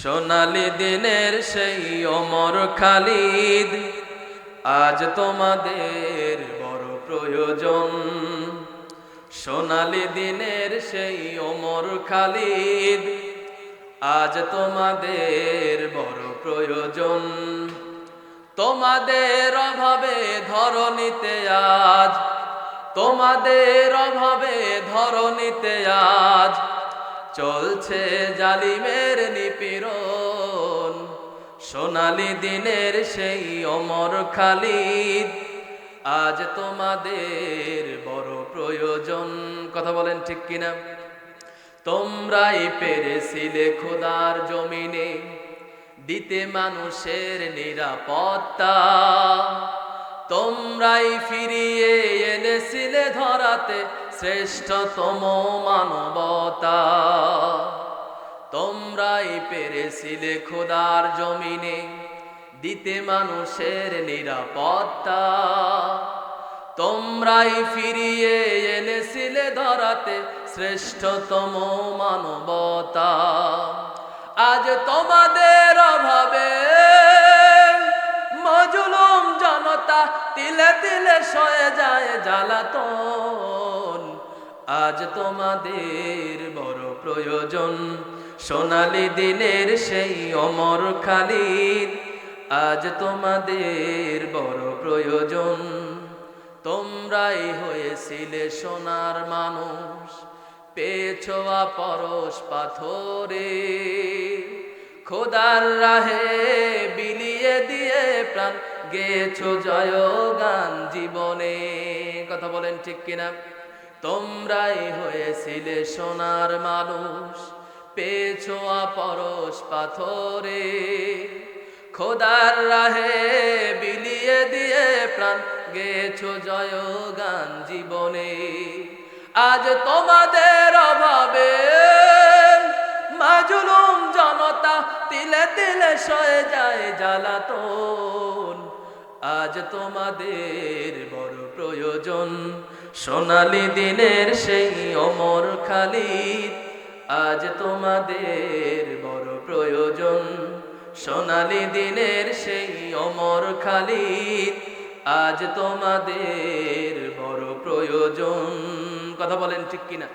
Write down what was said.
সোনালি দিনের সেই অমর খালিদ, আজ তোমাদের বড় প্রয়োজন। সোনালি দিনের সেই অমর খালিদ, আজ তোমাদের বড় প্রয়োজন। তোমাদের অভাবে ধরণীতে আজ, তোমাদের অভাবে ধরণীতে আজ, চলছে জালিমের নিপীড়ন সোনালি দিনের সেই অমর খালিদ। আজ তোমাদের বড় প্রয়োজন। কথা বলেন ঠিক কিনা? তোমরাই পেরেছিলে খোদার জমিনে দিতে মানুষের নিরাপত্তা। তোমরাই ফিরিয়ে এনেছিলে ধরাতে শ্রেষ্ঠতম মানবতা। তোমরাই পেরেছিলে খোদার জমিনে, দিতে মানুষের নিরাপত্তা। তোমরাই ফিরিয়ে এনেছিলে ধরাতে শ্রেষ্ঠতম মানবতা। আজ তোমাদের অভাবে মজুলুম জনতা তিলে তিলে সয়ে যায় জ্বালাতন। আজ তোমাদের বড় প্রয়োজন সোনালি দিনের সেই অমর খালিদ, আজ তোমাদের বড় প্রয়োজন। তোমরাই হয়েছিলে সোনার মানুষ পেছোয়া পরশ পাথরে। খোদার রাহে বিলিয়ে দিয়ে প্রাণ গেছো জয় গান জীবনে। কথা বলেন ঠিক কিনা? তোমরাই হয়েছিলে সোনার মানুষ পেছোয়া পরশ পাথরে। খোদার রাহে বিলিয়ে দিয়ে প্রাণ গেছো জয় গান জীবনে। আজ তোমাদের অভাবে মাজুলুম জনতা তিলে তিলে সয়ে যায় জ্বালাতন। আজ তোমাদের বড় প্রয়োজন, সোনালি দিনের সেই অমর খালিদ। আজ তোমাদের বড় প্রয়োজন। সোনালি দিনের সেই অমর খালিদ, আজ তোমাদের বড় প্রয়োজন। কথা বলেন ঠিক কিনা?